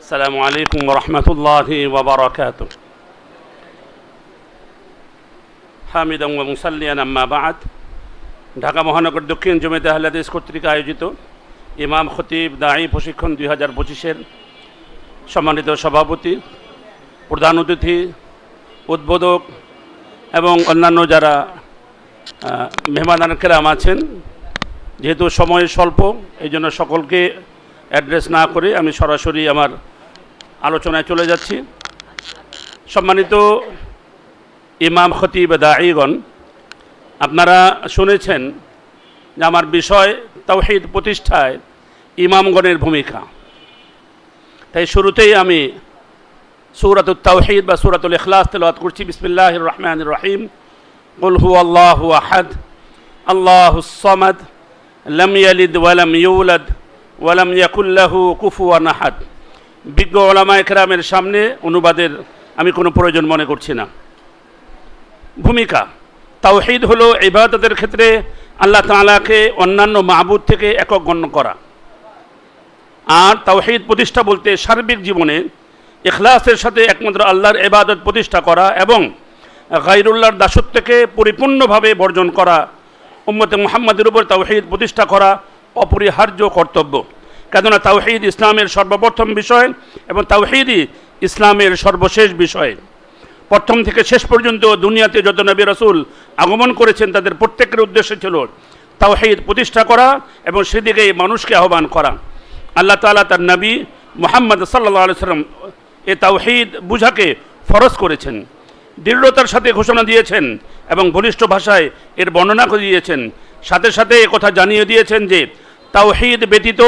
السلام عليكم ورحمة الله وبركاته حامدا ومسليا أما بعد ঢাকা মহানগর দক্ষিণ জমিতে আহলাদিস কর্তৃক আয়োজিত ইমাম খতিব দায়ী প্রশিক্ষণ দুই হাজার পঁচিশের সম্মানিত সভাপতি প্রধান অতিথি উদ্বোধক এবং অন্যান্য যারা আহ, মেহমান কেরাম আছেন যেহেতু সময় স্বল্প এই জন্য সকলকে অ্যাড্রেস না করে আমি সরাসরি আমার আলোচনায় চলে যাচ্ছি সম্মানিত ইমাম খতিব দাঈগণ আপনারা শুনেছেন যে আমার বিষয় তাওহিদ প্রতিষ্ঠায় ইমামগণের ভূমিকা তাই শুরুতেই আমি সুরাতুল তাওহিদ বা সুরাতুল ইখলাস তেলাওয়াত করছি বিসমিল্লাহ রহমান রহিম قل هو الله أحد الله الصمد لم يلد ولم يولد ولم يكن له كفوا أحد বিজ্ঞ ওলামা একরামের সামনে অনুবাদের আমি কোনো প্রয়োজন মনে করছি না। ভূমিকা, তাওহিদ হলো ইবাদতের ক্ষেত্রে আল্লাহ তাআলাকে অন্যান্য মাহবুদ থেকে একক গণ্য করা। আর তাওহিদ প্রতিষ্ঠা বলতে সার্বিক জীবনে এখলাসের সাথে একমাত্র আল্লাহর এবাদত প্রতিষ্ঠা করা এবং গাইরুল্লাহর দাসত্বকে পরিপূর্ণভাবে বর্জন করা, উম্মতে মুহাম্মাদের উপর তাওহিদ প্রতিষ্ঠা করা অপরিহার্য কর্তব্য। কেননা তাওহিদ ইসলামের সর্বপ্রথম বিষয় এবং তাওহিদই ইসলামের সর্বশেষ বিষয়। প্রথম থেকে শেষ পর্যন্ত দুনিয়াতে যত নবী রসুল আগমন করেছেন, তাদের প্রত্যেকের উদ্দেশ্য ছিল তাওহিদ প্রতিষ্ঠা করা এবং সেদিকে মানুষকে আহ্বান করা। আল্লাহ তাআলা তার নবী মোহাম্মদ সাল্লাহ আলি সাল্লাম এ তাওহিদ বুঝাকে ফরজ করেছেন, দৃঢ়তার সাথে ঘোষণা দিয়েছেন এবং বলিষ্ঠ ভাষায় এর বর্ণনা করে দিয়েছেন। সাথে সাথে কথা জানিয়ে দিয়েছেন যে তাওহিদ ব্যতীত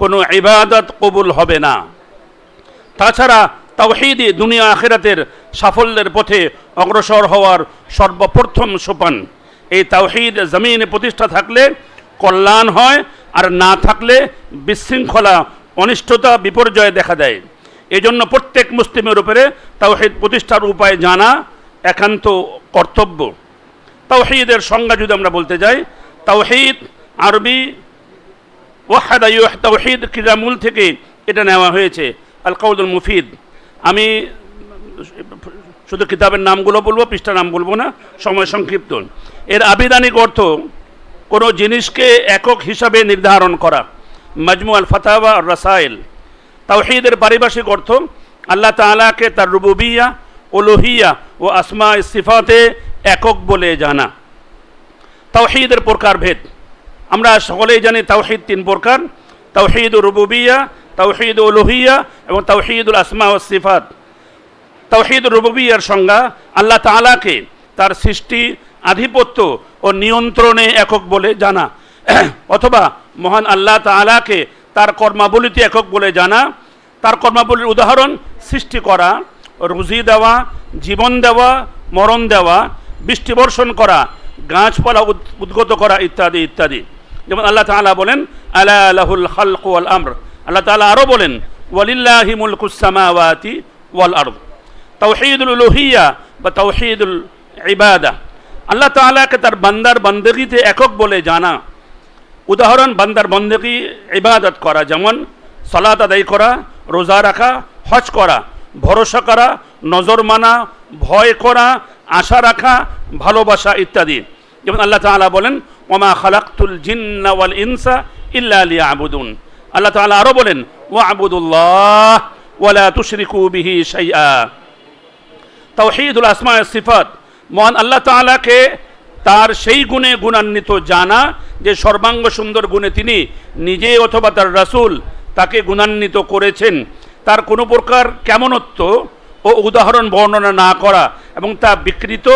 কোনো ইবাদত কবুল হবে না। তাছাড়া তাওহিদই দুনিয়া আখেরাতের সাফল্যের পথে অগ্রসর হওয়ার সর্বপ্রথম সোপান। এই তাওহিদ জমিনে প্রতিষ্ঠা থাকলে কল্যাণ হয় আর না থাকলে বিশৃঙ্খলা, অনিষ্টতা, বিপর্যয় দেখা দেয়। এই জন্য প্রত্যেক মুসলিমের উপরে তাওহিদ প্রতিষ্ঠার উপায় জানা একান্ত কর্তব্য। তাওহিদের সংজ্ঞা যদি আমরা বলতে যাই, তাওহিদ আরবি ওয়াহাদা ইউহ তাওহিদ থেকে এটা নেওয়া হয়েছে আল কাউদুল মুফিদ। আমি শুধু কিতাবের নামগুলো বলব পৃষ্ঠা নাম বলব না, সময় সংক্ষিপ্ত। এর আবিধানিক অর্থ, কোনো জিনিসকে একক হিসাবে নির্ধারণ করা। মজমু আল ফতাওয়া আর রাসাইল তাওহিদের পারিভাষিক অর্থ, আল্লাহ তাআলাকে তার রুবুবিয়া ওলোহিয়া ও আসমা সিফাতে একক বলে জানা। তাওহিদের প্রকারভেদ আমরা সকলেই জানি তাওহিদ তিন প্রকার, তাওহিদ রুবুবিয়া তাওহিদ উলুহিয়া এবং তাওহিদুল আসমা ও সিফাত। তাওহিদ রুবুবিয়ার সংজ্ঞা আল্লাহ তাআলাকে তার সৃষ্টি, আধিপত্য ও নিয়ন্ত্রণে একক বলে জানা। অথবা মহান আল্লাহ তাআলাকে তার কর্মাবলিতে একক বলে জানা। তার কর্মাবলীর উদাহরণ, সৃষ্টি করা, রুজি দেওয়া, জীবন দেওয়া, মরণ দেওয়া, বৃষ্টি বর্ষণ করা, গাছপালা উদ্গত করা ইত্যাদি ইত্যাদি। যেমন আল্লাহ তাআলা বলেন, আলা লাহুল খালক ওয়াল আমর। আল্লাহ তাআলা আরও বলেন, ওয়ালিল্লাহি মুলকুস সামাওয়াতি ওয়াল আরদ। তাওহীদুল উলুহিয়া বা তাওহীদুল ইবাদা। আল্লাহ তাআলাকে তার বান্দার বান্দেগিতে একক বলে জানা। উদাহরণ, বান্দার বন্দেগি ইবাদত করা, যেমন সালাত আদায় করা, রোজা রাখা, হজ করা, ভরসা করা, নজর মানা, ভয় করা, আশা রাখা, ভালোবাসা ইত্যাদি। যেমন আল্লাহ তাআলা বলেন ওমা খালাক্তুল জিন্না ওয়াল ইনসা ইল্লা লিয়াবুদুন। আল্লাহ তাআলা আরও বলেন ওয়া আবুদুল্লাহ ওয়ালা তুশরিকু বিহি শাইআ। তাওহীদুল আসমা সিফাত। মহান আল্লাহ তাআলাকে তার সেই গুণে গুণান্বিত জানা, যে সর্বাঙ্গ সুন্দর গুণে তিনি নিজে অথবা তার রাসূল তাকে গুণান্বিত করেছেন। তার কোনো প্রকার কেমনত্ব ও উদাহরণ বর্ণনা না করা এবং তা বিকৃত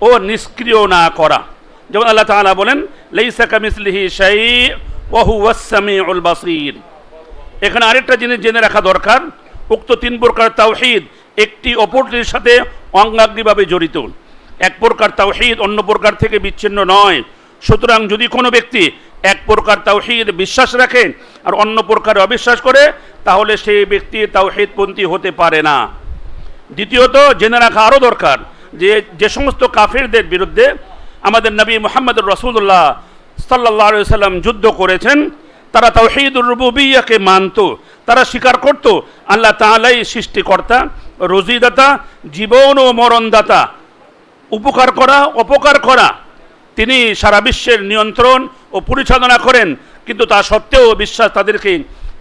ও নিষ্ক্রিয় না করা। যেমন আল্লাহ তাআলা বলেন বাসীর। এখানে আরেকটা জিনিস জেনে রাখা দরকার, উক্ত তিন প্রকার তাওহিদ একটি অপরটির সাথে অঙ্গাগ্রিভাবে জড়িত। এক প্রকার তাওহিদ অন্য প্রকার থেকে বিচ্ছিন্ন নয়। সুতরাং যদি কোনো ব্যক্তি এক প্রকার তাওহিদ বিশ্বাস রাখে আর অন্য প্রকারে অবিশ্বাস করে, তাহলে সেই ব্যক্তি তাওহিদপন্থী হতে পারে না। দ্বিতীয়ত, জেনে রাখা আরও দরকার যে যে সমস্ত কাফিরদের বিরুদ্ধে আমাদের নবী মোহাম্মদ রসুল্লাহ সাল্লাহ সাল্লাম যুদ্ধ করেছেন। তারা তাওহিদুর রুবুবিয়াকে মানত, তারা স্বীকার করত, আল্লাহ তাআলাই সৃষ্টিকর্তা, রোজিদাতা, জীবন ও মরণদাতা। উপকার করা, অপকার করা। তিনি সারা বিশ্বের নিয়ন্ত্রণ ও পরিচালনা করেন, কিন্তু তা সত্ত্বেও বিশ্বাস তাদেরকে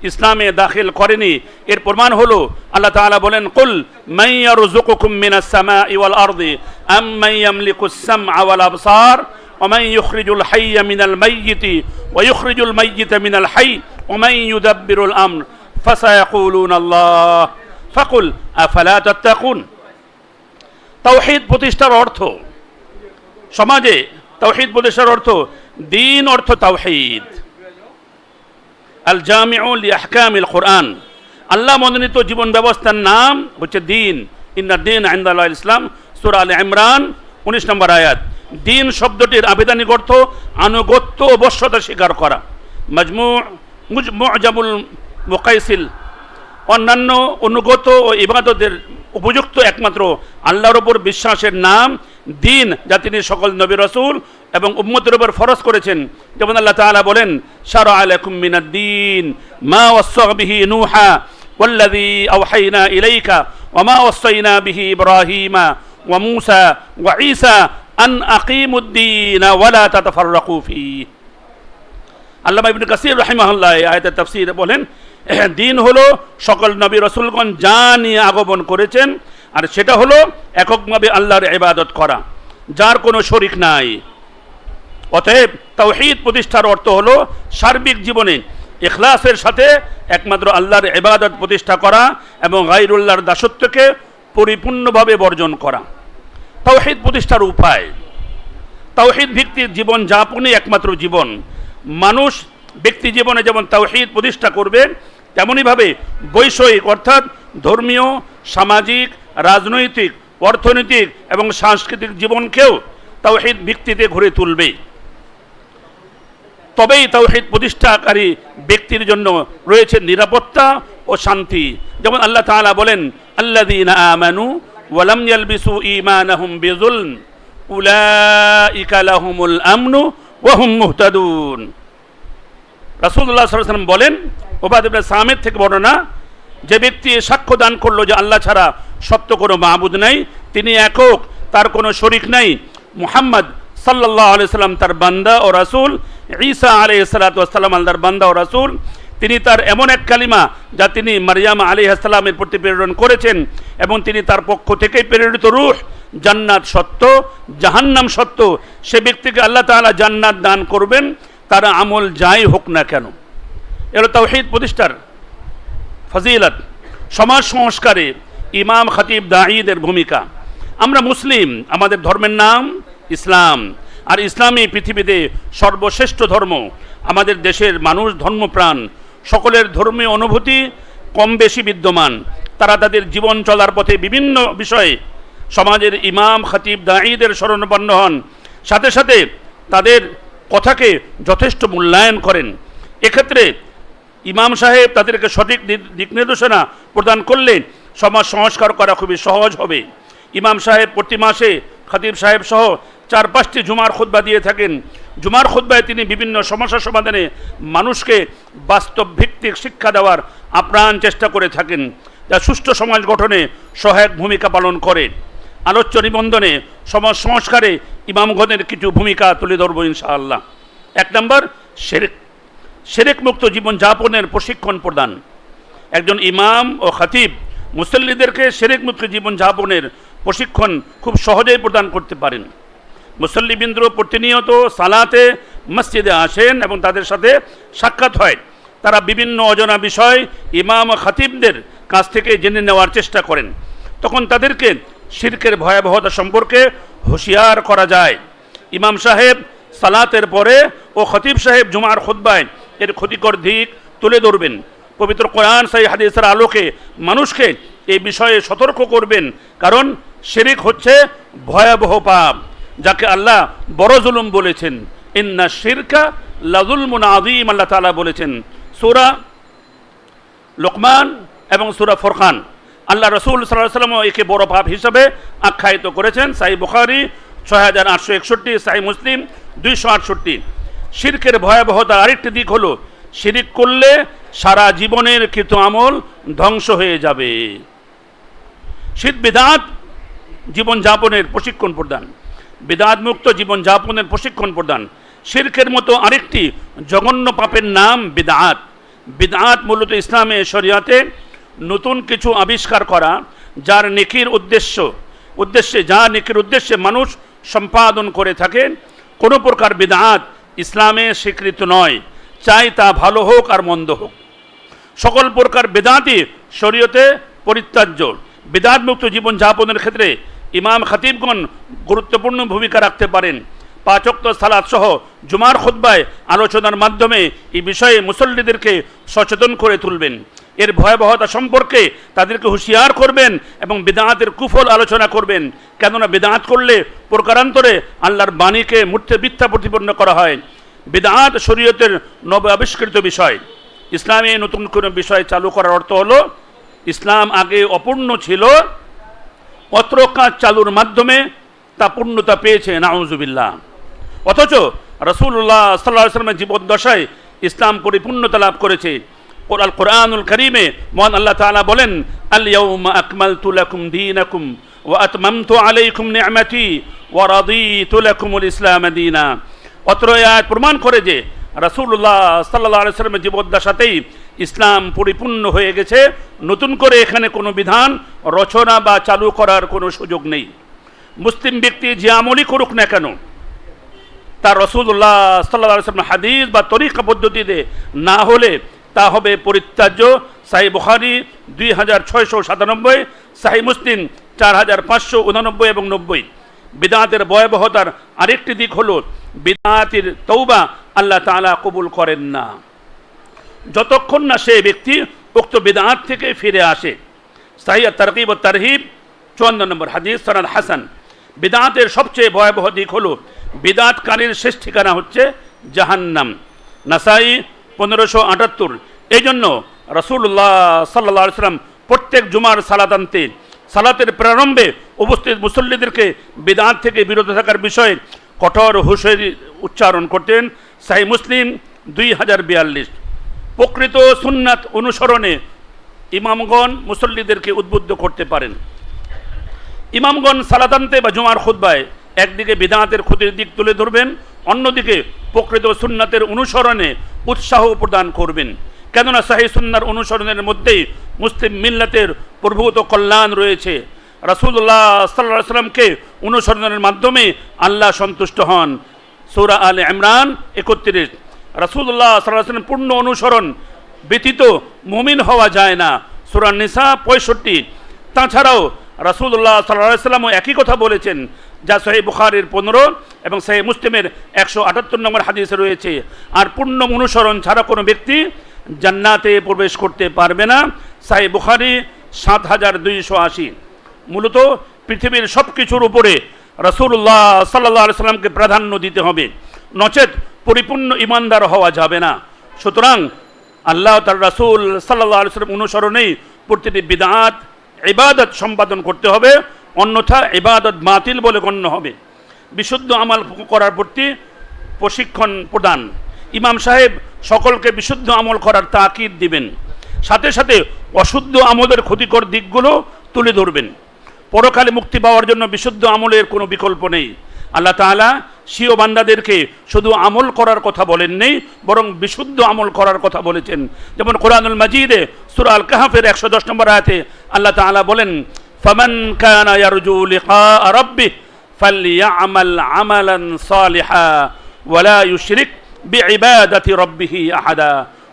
ইসলামে দাখিল করেনি। এর প্রমাণ হলো, আল্লাহ তাআলা বলেন, কুল মাইয়া রুজুকুকুম মিনাস সামাই ওয়াল আরদি। আম মাইয়ামলিকুস সামআ ওয়াল আবসার ومن يخرج الحي من الميت ويخرج الميت من الحي ومن يدبر الامر فسيقولون الله فقل افلا تتقون তাওহীদ প্রতিষ্ঠার অর্থ সমাজে তাওহীদ প্রতিষ্ঠার অর্থ দিন অর্থ তাওহীদ আল জামিউ লি আহকামিল কোরআন আল্লাহ মনোনীত জীবন ব্যবস্থার নাম হচ্ছে দিন ইন্না দিন আইন্দাল্লাহ ইসলাম সুরা আল ইমরান উনিশ নম্বর আয়াত দিন শব্দটির আবেদনিক অর্থ আনুগত্য ও বশ্যতা স্বীকার করা মজমু মুজাবুল মুকাইসিল অন্যান্য অনুগত ও ইবাদতের উপযুক্ত একমাত্র আল্লাহর ওপর বিশ্বাসের নাম দিন যা তিনি সকল নবী রসুল এবং উম্মতের উপর ফরজ করেছেন যেমন আল্লাহ তাআলা বলেন শারা আলাইকুম মিনাদ্দিন মা ওয়াসা বিহি নূহা والذي أوحينا إليك وما وصينا به إبراهيم وموسى وعيسى أن أقيموا الدين ولا تتفرقوا فيه আল্লামা ইবনে কাসির রাহিমাহুল্লাহ এই আয়াতের তাফসীরে বলেন দিন হলো সকল নবী রসুলগণ যা নিয়ে আগমন করেছেন আর সেটা হলো এককভাবে আল্লাহর ইবাদত করা যার কোনো শরিক নাই অতএব তাওহীদ প্রতিষ্ঠার অর্থ হলো সার্বিক জীবনে ইখলাসের সাথে একমাত্র আল্লাহর ইবাদত প্রতিষ্ঠা করা এবং গাইরুল্লাহর দাসত্বকে পরিপূর্ণভাবে বর্জন করা। তাওহীদ প্রতিষ্ঠার উপায়। তাওহীদ ভিত্তিক জীবন যাপনই একমাত্র জীবন। মানুষ ব্যক্তি জীবনে যেমন তাওহীদ প্রতিষ্ঠা করবে তেমনইভাবে বৈষয়িক অর্থাৎ ধর্মীয়, সামাজিক, রাজনৈতিক, অর্থনৈতিক এবং সাংস্কৃতিক জীবনকেও তাওহীদ ভিত্তিতে ঘুরে তুলবে। তবেই তাওহীদ প্রতিষ্ঠাকারী ব্যক্তির জন্য রয়েছে নিরাপত্তা ও শান্তি। যেমন আল্লাহ তাআলা বলেন, আল্লাযীনা আমানু ওয়া লাম ইয়ালবিসু ঈমানাহুম বিযুলম, উলাইকা লাহুমুল আমনু ওয়া হুম মুহতাদুন। রাসূলুল্লাহ সাল্লাল্লাহু আলাইহি বলেন ওবাদ ইবনে সামিদ থেকে বর্ণনা, যে ব্যক্তি সাক্ষ্য দান করল যে আল্লাহ ছাড়া সত্য কোনো মাহবুদ নাই, তিনি একক, তার কোনো শরিক নাই, মুহাম্মদ সাল্লাহ আলাইসাল্লাম তার বান্দা ও রাসূল ঈসা আলাইহি সাল্লাম আল্লাহর বান্দা ও রাসূল, তিনি তার এমন এক কালিমা যা তিনি মারিয়াম আলী আসসালামের প্রতি প্রেরণ করেছেন এবং তিনি তার পক্ষ থেকেই প্রেরিত রূহ, জান্নাত সত্য, জাহান্নাম সত্য, সে ব্যক্তিকে আল্লাহ তাআলা জান্নাত দান করবেন, তার আমল যাই হোক না কেন। এর তাওহীদ প্রতিষ্ঠার ফজিলত। সমাজ সংস্কারে ইমাম খাতিব দাঈদের ভূমিকা। আমরা মুসলিম, আমাদের ধর্মের নাম ইসলাম। আর ইসলামী পৃথিবীতে সর্বশ্রেষ্ঠ ধর্ম, আমাদের দেশের মানুষ ধর্মপ্রাণ, সকলের ধর্মীয় অনুভূতি কম বেশি বিদ্যমান। তারা তাদের জীবন চলার পথে বিভিন্ন বিষয়ে সমাজের ইমাম, খাতিব, দাঈদের শরণাপন্ন হন। সাথে সাথে তাদের কথাকে যথেষ্ট মূল্যায়ন করেন। এক্ষেত্রে ইমাম সাহেব তাদেরকে সঠিক দিক নির্দেশনা প্রদান করলে সমাজ সংস্কার করা খুবই সহজ হবে। ইমাম সাহেব প্রতি মাসে খতিব সাহেব সহ চার পাঁচটি জুমার খুতবা দিয়ে থাকেন। জুমার খুতবায় তিনি বিভিন্ন সমস্যা সমাধানে মানুষকে বাস্তব ভিত্তিক শিক্ষা দেওয়ার আপ্রাণ চেষ্টা করে থাকেন, যা সুষ্ঠু সমাজ গঠনে সহায়ক ভূমিকা পালন করে। আলোচ্য নিবন্ধনে সমাজ সংস্কারে ইমামগণের কিছু ভূমিকা তুলে ধরবো ইনশাআল্লাহ। এক নম্বর, শেরেক। সেরেক মুক্ত জীবন যাপনের প্রশিক্ষণ প্রদান। একজন ইমাম ও খতিব মুসল্লিদেরকে সেরেক মুক্ত জীবন যাপনের প্রশিক্ষণ খুব সহজেই প্রদান করতে পারেন। মুসল্লিবৃন্দ প্রতিনিয়ত সালাতে মসজিদে আসেন এবং তাদের সাথে সাক্ষাৎ হয়। তারা বিভিন্ন অজানা বিষয় ইমাম খতিবদের কাছ থেকে জেনে নেওয়ার চেষ্টা করেন। তখন তাদেরকে শিরকের ভয়াবহতা সম্পর্কে হুঁশিয়ার করা যায়। ইমাম সাহেব সালাতের পরে ও খতিব সাহেব জুমার খুদ্বায় এর ক্ষতিকর দিক তুলে ধরবেন। পবিত্র কোরআন সাই হাদিসের আলোকে মানুষকে এই বিষয়ে সতর্ক করবেন, কারণ শিরিক হচ্ছে ভয়াবহ পাপ। যাকে আল্লাহ বড় জুলুম বলেছেন। ইন্না শিরকা লাজুলমুন আযীম, আল্লাহ তাআলা বলেছেন। সূরা লোকমান এবং সুরা ফোরখান আল্লাহ রসুল সাল্লাহ সাল্লাম একে বড় পাপ হিসাবে আখ্যায়িত করেছেন। সাই বুখারি ছয় হাজার আটশো একষট্টি সাই মুসলিম দুইশো আটষট্টি। শিরকের ভয়াবহতার আরেকটি দিক হলো, শিরিক করলে সারা জীবনের কৃত আমল ধ্বংস হয়ে যাবে। শীত বিদাত জীবনযাপনের প্রশিক্ষণ প্রদান। বিদাত মুক্ত জীবনযাপনের প্রশিক্ষণ প্রদান। শিরকের মতো আরেকটি জঘন্য পাপের নাম বিদাত। বিদাত মূলত ইসলামে, শরিয়াতে নতুন কিছু আবিষ্কার করা, যার নেকির উদ্দেশ্য, উদ্দেশ্যে, যা নেকির উদ্দেশ্যে মানুষ সম্পাদন করে থাকে। কোনো প্রকার বিদাত ইসলামে স্বীকৃত নয়। চাই তা ভালো হোক আর মন্দ হোক। সকল প্রকার বেদাতি শরীয়তে পরিত্যাজ্য। বেদাত মুক্ত জীবনযাপনের ক্ষেত্রে ইমাম খতিবগণ গুরুত্বপূর্ণ ভূমিকা রাখতে পারেন। পাচক্ত সালাদ সহ জুমার খুদ্বায় আলোচনার মাধ্যমে এই বিষয়ে মুসল্লিদেরকে সচেতন করে তুলবেন। এর ভয়াবহতা সম্পর্কে তাদেরকে হুঁশিয়ার করবেন এবং বেদাঁতের কুফল আলোচনা করবেন। কেননা বেদাঁত করলে প্রকারান্তরে আল্লাহর বাণীকে মূর্তে মিথ্যা প্রতিপন্ন করা হয়। বেদাঁত শরীয়তের নব আবিষ্কৃত বিষয়। ইসলামে নতুন কোনো বিষয় চালু করার অর্থ হলো, ইসলাম আগে অপূর্ণ ছিল অত্র চালুর মাধ্যমে তা পূর্ণতা পেয়েছে, নাউজুবিল্লাহ। অথচ রসুল্লাহ সাল্লাহ সাল্লামের জীবদ্দশায় ইসলাম পরিপূর্ণতা লাভ করেছে। আল কোরআনুল করিমে মহান আল্লাহ তাআলা বলেন আল ইয়াউমা আকমালতু লাকুম দীনাকুম ওয়া আতমামতু আলাইকুম নি'মাতি ওয়া রাদিতু লাকুমুল ইসলাম দীনা। অত্র প্রমাণ করে যে রাসূলুল্লাহ সাল্লাল্লাহু আলাইহি সাল্লামের জীবদ্দশাতেই ইসলাম পরিপূর্ণ হয়ে গেছে, নতুন করে এখানে কোনো বিধান, রচনা বা চালু করার কোনো সুযোগ নেই। মুসলিম ব্যক্তি যে আমলই করুক না কেন, তার রসুল্লাহ সাল্লাহ সাল্লাম হাদিস বা তরিকা পদ্ধতিতে না হলে তা হবে পরিত্যাজ্য। সাহি বুখারি দুই হাজার ছয়শো সাতানব্বই, সাহি মুসলিম চার হাজার পাঁচশো উনানব্বই এবং নব্বই। বিদাতের ভয়াবহতার আরেকটি দিক হলো, বিদাতির তৌবা আল্লাহ তাআলা কবুল করেন না। যতক্ষণ না সে ব্যক্তি উক্ত বিদাত থেকে ফিরে আসে। সাহিয়া তারকিব ও তারহিব, চুয়ান্ন নম্বর হাদিস, সনাদ হাসান। বিদাতের সবচেয়ে ভয়াবহ দিক হলো, বিদাতকারীর শেষ ঠিকানা হচ্ছে জাহান্নাম, নাসাই পনেরোশো আটাত্তর। এই জন্য রসুল্লাহ সাল্লা সাল্লাম প্রত্যেক জুমার সালাত আনতে, সালাতের প্রারম্ভে উপস্থিত মুসল্লিদেরকে বিদাত থেকে বিরত থাকার বিষয়ে কঠোর হুঁশিয়ারি উচ্চারণ করতেন। সাহি মুসলিম দুই হাজার বিয়াল্লিশ। প্রকৃত সুন্নাত অনুসরণে ইমামগণ মুসল্লিদেরকে উদ্বুদ্ধ করতে পারেন। ইমামগণ সালাতান্তে বা জুমার খুদ্বায় একদিকে বিদাতের ক্ষতির দিক তুলে ধরবেন, অন্যদিকে প্রকৃত সুন্নাতের অনুসরণে উৎসাহ প্রদান করবেন। কেননা সাহি সুন্নার অনুসরণের মধ্যেই মুসলিম মিল্লাতের প্রভূত কল্যাণ রয়েছে। রাসুল্লাহ সাল্লাহ সাল্লামকে অনুসরণের মাধ্যমে আল্লাহ সন্তুষ্ট হন। সৌরা আল ইমরান একত্রিশ। রাসুল্লাহ সাল্লাহ পূর্ণ অনুসরণ ব্যতীত মুমিন হওয়া যায় না। সুরা নিসা পঁয়ষট্টি। তাছাড়াও রাসুল্লাহ সাল্লাহ সাল্লামও একই কথা বলেছেন, যা সহি বুখারের পনেরো এবং সহি মুসলিমের একশো আটাত্তর নম্বর হাদিসে রয়েছে। আর পূর্ণ অনুসরণ ছাড়া কোনো ব্যক্তি জান্নাতে প্রবেশ করতে পারবে না। সাহেব বুখারি সাত হাজার দুইশো আশি। মূলত পৃথিবীর সব কিছুর উপরে রসুল্লাহ সাল্লাহ সাল্লামকে প্রাধান্য দিতে হবে। নচেত পরিপূর্ণ ইমানদার হওয়া যাবে না। সুতরাং আল্লাহ তার রাসুল সাল্লাহ সাল্লাম অনুসরণেই প্রতিটি বিদাত ইবাদত সম্পাদন করতে হবে, অন্যথা ইবাদত বাতিল বলে গণ্য হবে। বিশুদ্ধ আমল করার প্রতি প্রশিক্ষণ প্রদান। ইমাম সাহেব সকলকে বিশুদ্ধ আমল করার তাকিদ দিবেন। সাথে সাথে অশুদ্ধ আমলের ক্ষতিকর দিকগুলো তুলে ধরবেন। পরকালে মুক্তি পাওয়ার জন্য বিশুদ্ধ আমলের কোনো বিকল্প নেই। আল্লাহ তাআলা সিও বান্দাদেরকে শুধু আমল করার কথা বলেন নেই বরং বিশুদ্ধ আমল করার কথা বলেছেন। যেমন কোরআনুল মাজিদে সুরা আল কাহাফের একশো দশ নম্বর আয়াতে আল্লাহ তাআলা বলেন, ফামান কানা ওয়ালা রাব্বিহি আহাদা।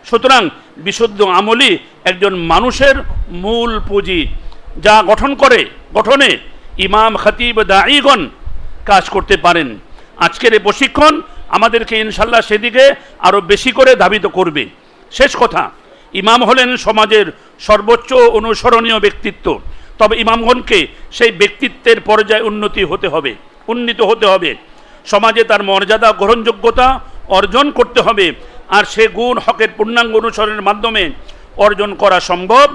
সুতরাং বিশুদ্ধ আমলই একজন মানুষের মূল পুঁজি, যা গঠন করে, গঠনে ইমাম, খতিব, দাঈগণ কাজ করতে পারেন। আজকের এই প্রশিক্ষণ আমাদেরকে ইনশাল্লাহ সেদিকে আরও বেশি করে ধাবিত করবে। শেষ কথা, ইমাম হলেন সমাজের সর্বোচ্চ অনুসরণীয় ব্যক্তিত্ব। তবে ইমামগণকে সেই ব্যক্তিত্বের পর্যায়ে উন্নতি হতে হবে, উন্নীত হতে হবে। সমাজে তার মর্যাদা, গ্রহণযোগ্যতা অর্জন করতে হবে। আর সে গুণ হকের পূর্ণাঙ্গ অনুসরণের মাধ্যমে অর্জন করা সম্ভব।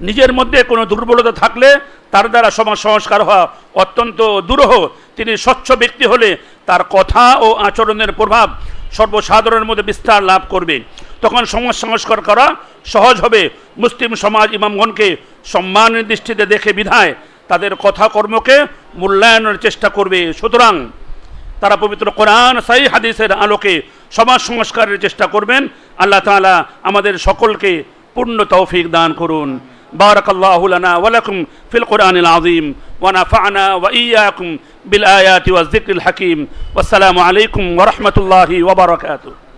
নিজের মধ্যে কোনো দুর্বলতা থাকলে তার দ্বারা সমাজ সংস্কার হওয়া অত্যন্ত দুরূহ। তিনি স্বচ্ছ ব্যক্তি হলে তার কথা ও আচরণের প্রভাব সর্বসাধারণের মধ্যে বিস্তার লাভ করবে। তখন সমাজ সংস্কার করা সহজ হবে। মুসলিম সমাজ ইমামগণকে সম্মানের দৃষ্টিতে দেখে বিধায় তাদের কথা কর্মকে মূল্যায়নের চেষ্টা করবে। সুতরাং তারা পবিত্র কোরআন সাই হাদিসের আলোকে সমাজ সংস্কারের চেষ্টা করবেন। আল্লাহ তাআলা আমাদের সকলকে পূর্ণ তৌফিক দান করুন। بارك الله لنا ولكم في القرآن العظيم ونفعنا وإياكم بالآيات والذكر الحكيم. والسلام عليكم ورحمة الله وبركاته.